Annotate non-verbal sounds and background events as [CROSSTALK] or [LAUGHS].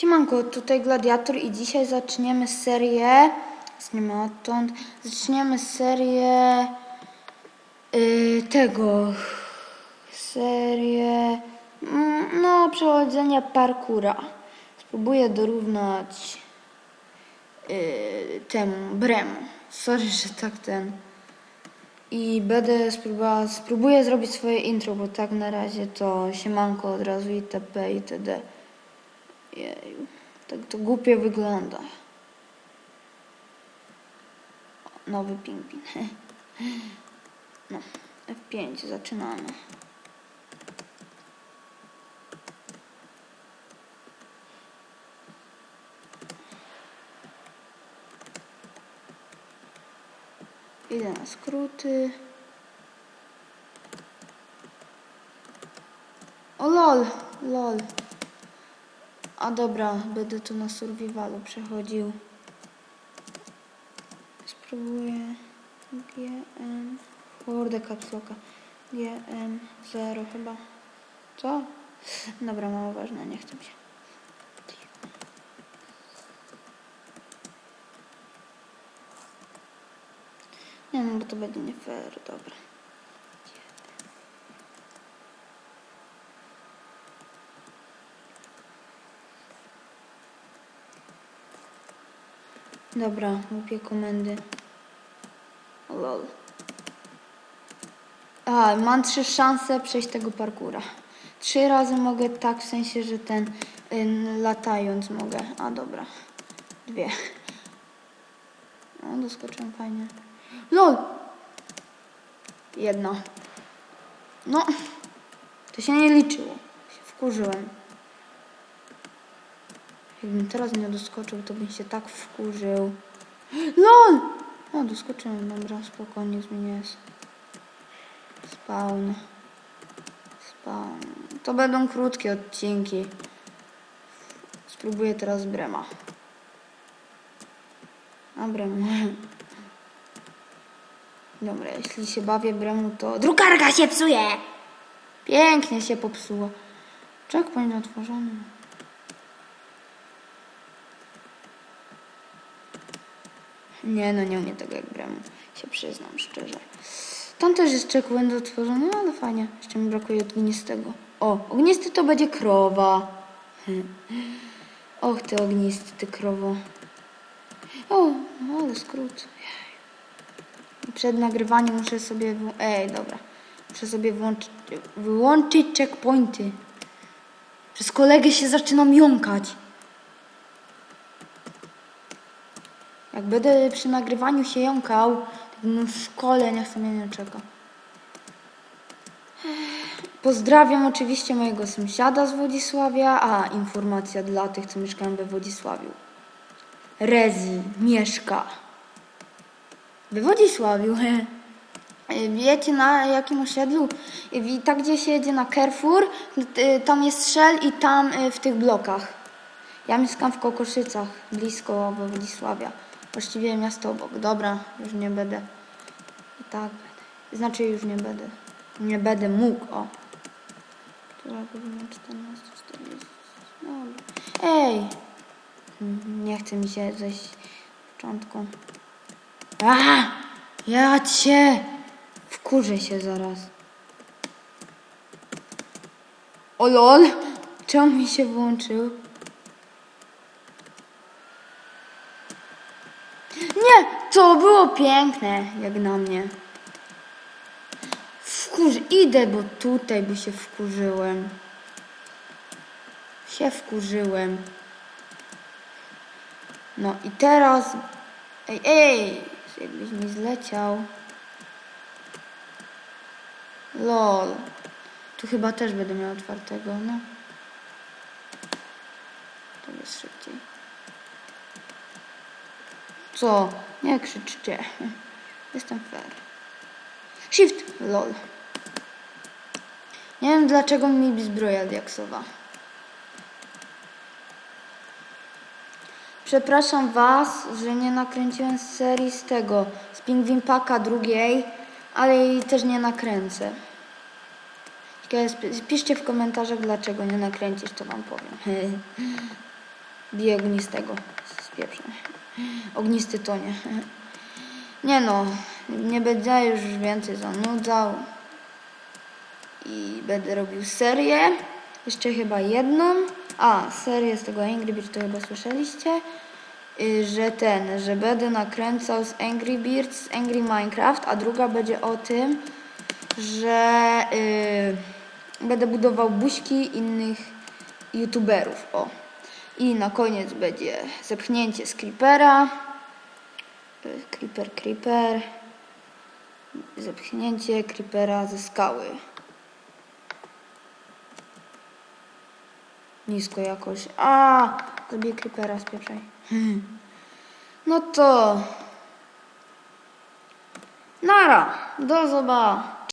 Siemanko, tutaj Gladiator i dzisiaj zaczniemy serię, zaczniemy odtąd, zaczniemy serię y, tego, serię, mm, no, przechodzenia parkura. Spróbuję dorównać y, temu, Bremu. Sorry, że tak ten. I będę spróbowała, spróbuję zrobić swoje intro, bo tak na razie to siemanko od razu itp. itd. Jeju, tak to głupio wygląda. Nowy pingwin. [LAUGHS] No, F5, zaczynamy. Idę na skróty. O lol, lol. A dobra, będę tu na survivalu przechodził. Spróbuję GM. Kurde, kapsloka. GM 0 chyba. Co? Dobra, mało ważne, nie chcę się. Nie no, bo to będzie nie fair, dobra. Dobra, głupie komendy. Lol. A, mam trzy szanse przejść tego parkura. Trzy razy mogę tak, w sensie, że ten y, latając mogę. A dobra. Dwie. No, doskoczyłem fajnie. LOL! Jedna. No, to się nie liczyło. Się wkurzyłem. Jakbym teraz nie doskoczył, to bym się tak wkurzył. LOL! O, doskoczyłem, dobra, spokojnie zmienię. Spawn. Spawn. To będą krótkie odcinki. Spróbuję teraz Brema. A Bremu. [LAUGHS] Dobra, jeśli się bawię Bremu, to drukarka się psuje! Pięknie się popsuło. Checkpoint otworzony. Nie, no nie umiem tego jak Bremu. Się przyznam szczerze. Tam też jest checkpoint otworzony, ale fajnie. Jeszcze mi brakuje ognistego. O, ognisty to będzie krowa. [LAUGHS] Och, ty ognisty, ty krowo. O, ale skrót. Przed nagrywaniem muszę sobie... Ej, dobra. Muszę sobie włączyć, wyłączyć checkpointy. Przez kolegę się zaczynam jąkać. Będę przy nagrywaniu się jąkał, w szkole niech sobie nie czeka. Pozdrawiam oczywiście mojego sąsiada z Wodzisławia, a informacja dla tych, co mieszkają we Wodzisławiu. Rezi mieszka we Wodzisławiu. [LAUGHS] Wiecie na jakim osiedlu? I tak gdzie się jedzie na Carrefour, tam jest Shell i tam y, w tych blokach. Ja mieszkam w Kokoszycach, blisko Wodzisławia. Właściwie miasto obok. Dobra, już nie będę. I tak będę. Znaczy już nie będę. Nie będę mógł, o. Która godzina 14.40. Dobra. Ej! Mm, Nie chce mi się zejść w początku. A! Ja cię! Wkurzę się zaraz. O lol! Czemu mi się włączył? Nie! To było piękne, jak na mnie. Wkurz... Idę, bo tutaj by się wkurzyłem. Się wkurzyłem. No i teraz... Ej, ej! Jakbyś mi zleciał. Lol. Tu chyba też będę miał otwartego, no. To jest szybciej. Co? Nie krzyczcie. Jestem fair. Shift! Lol. Nie wiem dlaczego mi zbroja diaksowa. Przepraszam Was, że nie nakręciłem serii z tego, z Pingwin Paka drugiej, ale jej też nie nakręcę. Piszcie w komentarzach, dlaczego nie nakręcisz, to Wam powiem. [LAUGHS] Bije ognistego. Spieprzę. Ognisty to nie. Nie no, nie będę już więcej zanudzał. I będę robił serię. Jeszcze chyba jedną. A, serię z tego Angry Birds to chyba słyszeliście. Y, Że ten, że będę nakręcał z Angry Birds, z Angry Minecraft, a druga będzie o tym, że y, będę budował buźki innych youtuberów. O. I na koniec będzie zepchnięcie z creepera. Creeper, creeper. Zepchnięcie creepera ze skały. Nisko jakoś. A, zabiję creepera, spieprzaj. [LAUGHS] No to. Nara, do zobaczenia.